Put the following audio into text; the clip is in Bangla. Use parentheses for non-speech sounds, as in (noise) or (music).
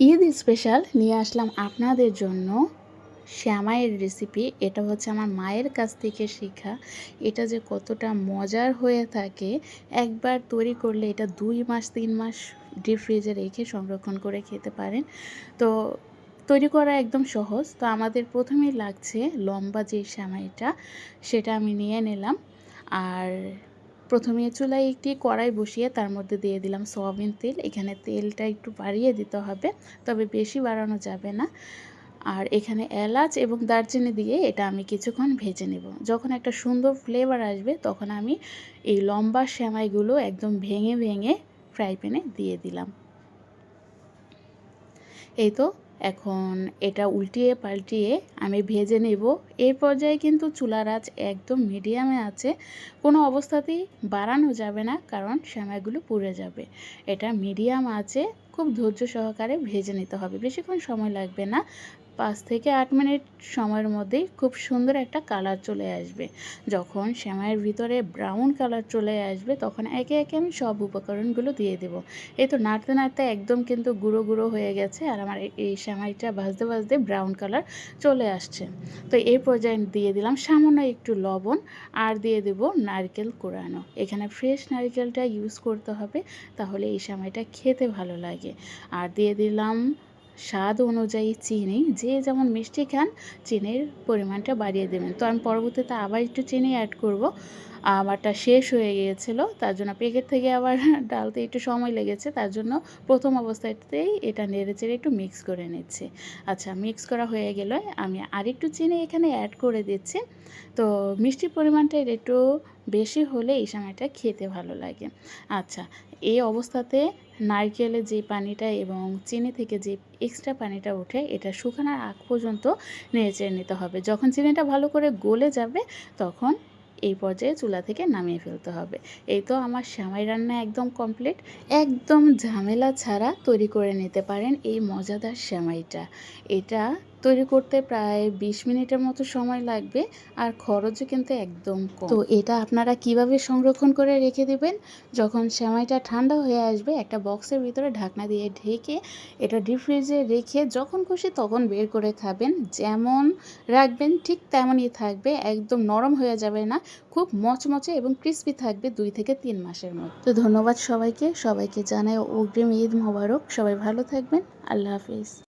ঈদ স্পেশাল নিয়ে আসলাম আপনাদের জন্য শ্যামাইয়ের রেসিপি এটা হচ্ছে আমার মায়ের কাছ থেকে শেখা। এটা যে কতটা মজার হয়ে থাকে, একবার তৈরি করলে এটা দুই মাস, তিন মাস ডিপ ফ্রিজে রেখে সংরক্ষণ করে খেতে পারেন। তো তৈরি করা একদম সহজ। তো আমাদের প্রথমেই লাগছে লম্বা যে শ্যামাইটা, সেটা আমি নিয়ে নিলাম। আর প্রথমে চুলায় একটি কড়াই বসিয়ে তার মধ্যে দিয়ে দিলাম সয়াবিন তেল। এখানে তেলটা একটু বাড়িয়ে দিতে হবে, তবে বেশি বাড়ানো যাবে না। আর এখানে এলাচ এবং দারচিনি দিয়ে এটা আমি কিছুক্ষণ ভেজে নেব। যখন একটা সুন্দর ফ্লেভার আসবে, তখন আমি এই লম্বা সেমাইগুলো একদম ভেঙে ভেঙে ফ্রাই প্যানে দিয়ে দিলাম। এই তো এখন এটা উল্টিয়ে পাল্টিয়ে আমি ভেজে নেব। এই পর্যায়ে কিন্তু চুলার আঁচ একদম মিডিয়ামে আছে। কোনো অবস্থাতেই বাড়ানো যাবে না, কারণ সেমাইগুলো পুড়ে যাবে। এটা মিডিয়াম আছে খুব ধৈর্য সহকারে ভেজে নিতে হবে। বেশিক্ষণ সময় লাগবে না। পাঁচ থেকে আট মিনিট সময়ের মধ্যেই খুব সুন্দর একটা কালার চলে আসবে। যখন শ্যামাইয়ের ভিতরে ব্রাউন কালার চলে আসবে, তখন একে একে আমি সব উপকরণগুলো দিয়ে দেব। এই তো নাড়তে নাড়তে একদম কিন্তু গুঁড়ো গুঁড়ো হয়ে গেছে আর আমার এই শ্যামাইটা ভাজতে ভাজতে ব্রাউন কালার চলে আসছে। তো এই পর্যায়ে দিয়ে দিলাম সামান্য একটু লবণ আর দিয়ে দেব নারকেল কোরানো। এখানে ফ্রেশ নারকেলটা ইউজ করতে হবে, তাহলে এই শ্যামাইটা খেতে ভালো লাগে। আর দিয়ে দিলাম স্বাদ অনুযায়ী চিনি, যে যেমন মিষ্টি খান, চিনির পরিমাণটা বাড়িয়ে দেবেন। তো আমি পরবর্তীতে আবার একটু চিনি অ্যাড করব। আমারটা শেষ হয়ে গিয়েছিল, তার জন্য প্যাকেট থেকে আবার (laughs) ডালতে একটু সময় লেগেছে, তার জন্য প্রথম অবস্থাতেই এটা নেড়ে চেড়ে একটু মিক্স করে নিচ্ছি। আচ্ছা মিক্স করা হয়ে গেলে আমি আরেকটু চিনি এখানে অ্যাড করে দিচ্ছি। তো মিষ্টির পরিমাণটা একটু বেশি হলে এই সময়টা খেতে ভালো লাগে। আচ্ছা এই অবস্থাতে নারকেলের যে পানিটা এবং চিনি থেকে যে এক্সট্রা পানিটা ওঠে, এটা শুকানোর আগ পর্যন্ত নেড়ে চেড়ে নিতে হবে। যখন চিনিটা ভালো করে গলে যাবে, তখন এই পর্যায়ে চুলা থেকে নামিয়ে ফেলতে হবে। এই তো আমার সামাই রান্না একদম কমপ্লিট একদম ঝামেলা ছাড়া তৈরি করে নিতে পারেন এই মজাদার শ্যামাইটা। এটা তৈরি করতে প্রায় বিশ মিনিটের মতো সময় লাগবে আর খরচও কিন্তু একদম কম। তো এটা আপনারা কীভাবে সংরক্ষণ করে রেখে দেবেন? যখন সেমাইটা ঠান্ডা হয়ে আসবে, একটা বক্সের ভিতরে ঢাকনা দিয়ে ঢেকে এটা ডিপ ফ্রিজে রেখে যখন খুশি তখন বের করে খাবেন। যেমন রাখবেন, ঠিক তেমনই থাকবে, একদম নরম হয়ে যাবে না, খুব মচমচে এবং ক্রিস্পি থাকবে দুই থেকে তিন মাসের মধ্যে। তো ধন্যবাদ সবাইকে সবাইকে জানাই অগ্রিম ঈদ মোবারক। সবাই ভালো থাকবেন, আল্লাহ হাফিজ।